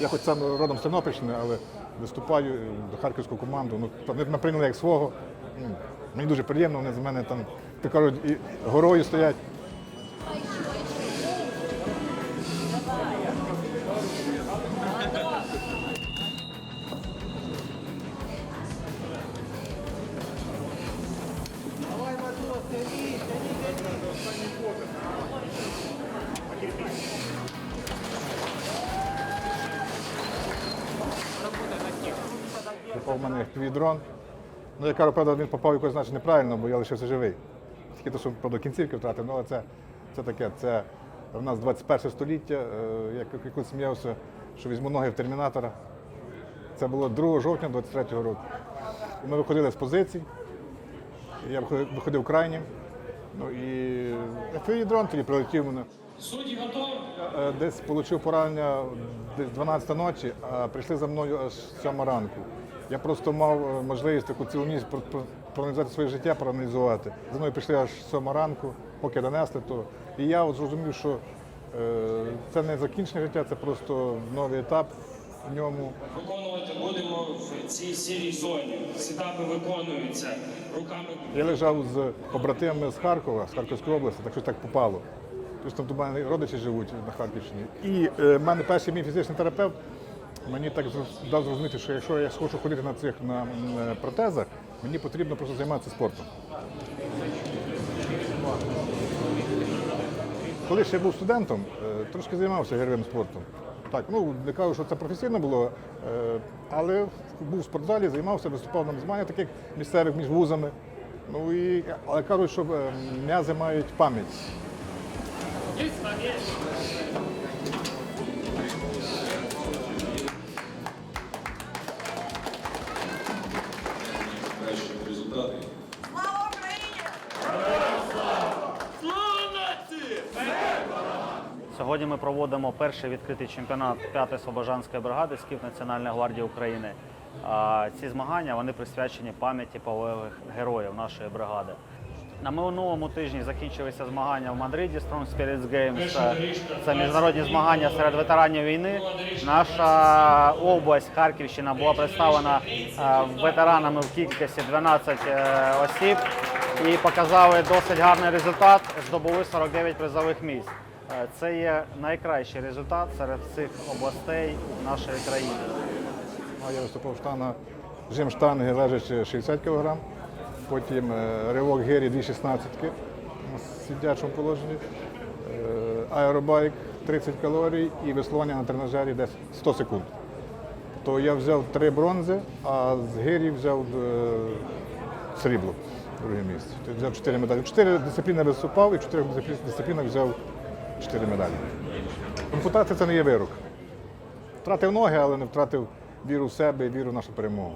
Я хоч сам родом з Тернопільщини, але виступаю до харківського команду. Ну, вони мене прийняли як свого. Мені дуже приємно, вони з мене там, так кажуть, і горою стоять. Попав в мене твій дрон. Ну, я кажу, правда, він попав якось значить неправильно, бо я лишився живий. Тільки то, що правда, кінцівки втратив, ну, але це, це таке, це в нас 21 століття, е, як якось сміявся, що візьму ноги в термінатора. Це було 2 жовтня 23-го року. Ми виходили з позицій. Я виходив, крайнім. Ну і FPV дрон тоді прилетів мене. Судді готові? Е, Десь отримав поранення десь 12 ночі, а прийшли за мною аж 7 ранку. Я просто мав е, можливість таку цілу ніч про- про- проаналізувати своє життя, проаналізувати. За мною прийшли аж 7 ранку, поки донесли то. І я от зрозумів, що е, це не закінчення життя, це просто новий етап в ньому. Виконувати будемо в цій сірій зоні. Сетапи виконуються руками. Я лежав з побратимами з Харкова, з Харківської області, так що так попало. Плюс там мене родичі живуть на Харківщині. І е, в мене перший мій фізичний терапевт мені так дав зрозуміти, що якщо я хочу ходити на цих на, е, протезах, мені потрібно просто займатися спортом. Коли ще був студентом, е, трошки займався гірським спортом. Так, ну не кажу, що це професійно було, але був в спортзалі, займався, виступав на змаганнях таких місцевих між вузами. Ну і але кажуть, що м'язи мають пам'ять. Сьогодні ми проводимо перший відкритий чемпіонат 5-ї Слобожанської бригади Скіф Національної гвардії України. Ці змагання вони присвячені пам'яті полеглих героїв нашої бригади. На минулому тижні закінчилися змагання в Мадриді Strong Spirits Games. Це- міжнародні змагання серед ветеранів війни. Наша область Харківщина була представлена е, ветеранами в кількості 12 е, осіб і показали досить гарний результат. Здобули 49 призових місць. Е, Це є найкращий результат серед всіх областей нашої країни. Я виступав штана, жим штанги лежачи 60 кг, потім е, ривок гирі 2,16 на сидячому положенні, е, аеробайк 30 калорій і веслування на тренажері десь 100 секунд. То я взяв три бронзи, а з гирі взяв е, срібло друге місце. Тобто взяв 4 медалі. Чотири дисципліни виступав і в чотирьох дисциплінах взяв 4 медалі. Ампутація це не є вирок. Втратив ноги, але не втратив віру в себе і віру в нашу перемогу.